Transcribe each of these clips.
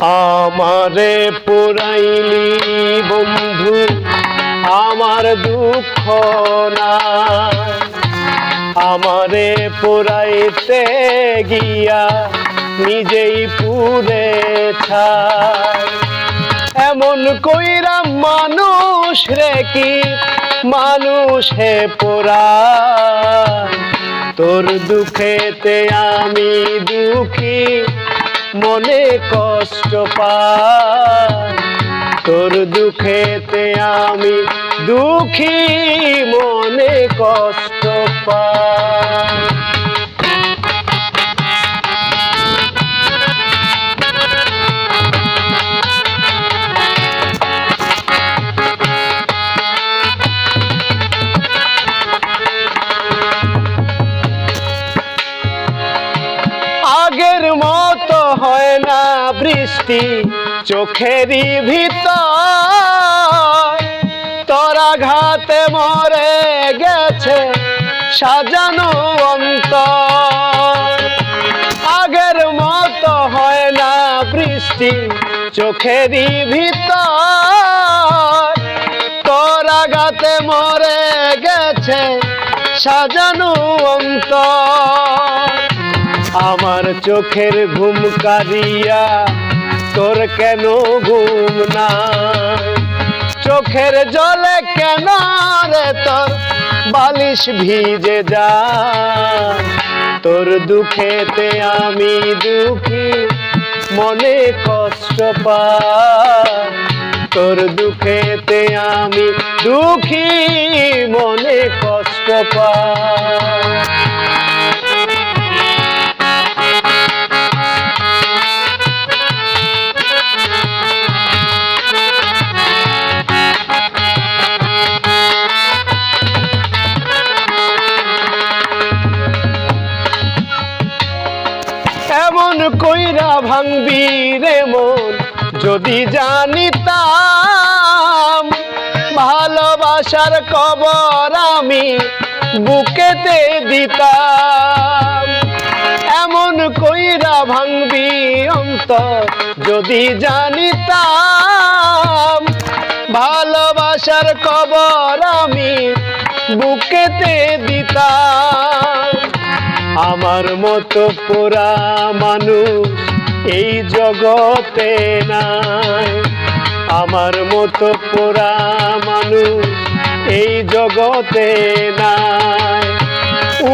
আমারে পুরাইলি বন্ধু, আমার দুঃখ না আমারে পুরাইতে গিয়া নিজেই পুরে এমন কইরা মানুষ রে কি, মানুষ পোরা তোর দুঃখেতে আমি দুঃখী মনে কষ্ট তোর দুঃখেতে আমি দুঃখী মনে কষ্ট পাই মতো হয় না বৃষ্টি চোখেরই ভিতর। তোরা ঘাতে মরে গেছে সাজানো অন্তর। আগের মতো হয় না বৃষ্টি চোখেরই ভিতর। তোরা গাতে মরে গেছে সাজানো অন্তর। আমার চোখের ঘুম কারিয়া তোর কেন ঘুম না চোখের জলে কেন রে তোর বালিশ ভিজে যা তোর দুঃখেতে আমি দুঃখী, মনে কষ্ট পা তোর দুঃখেতে আমি দুঃখী, মনে কষ্ট পাই কইরা ভাঙবি রে মন, যদি জানিতাম ভালোবাসার কবর আমি বুকেতে দিতাম। এমন কইরা ভাঙবি অন্তর, যদি জানিতাম ভালোবাসার কবর আমি বুকেতে দিতাম। আমার মতো পোড়া মানুষ এই জগতে নাই। আমার মতো পোড়া মানুষ এই জগতে নাই।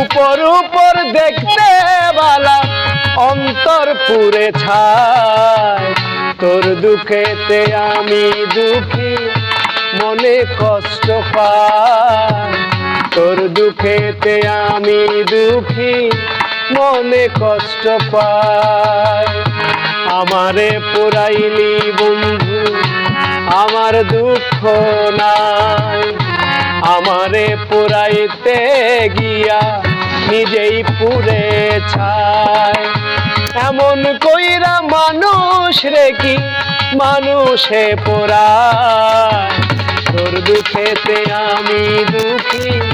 উপর উপর দেখতে বালা অন্তর পুরে ছায় তোর দুঃখেতে আমি দুঃখী, মনে কষ্ট পাই। তোর দুঃখেতে আমি দুঃখী, মনে কষ্ট পাই। আমারে পুরাইলি বন্ধু, আমার দুঃখ নাই। আমারে পুরাইতে গিয়া নিজেই পুরে ছাই। এমন কইরা মানুষ রে কি মানুষে পোড়ায়? তোর দুঃখেতে আমি দুঃখী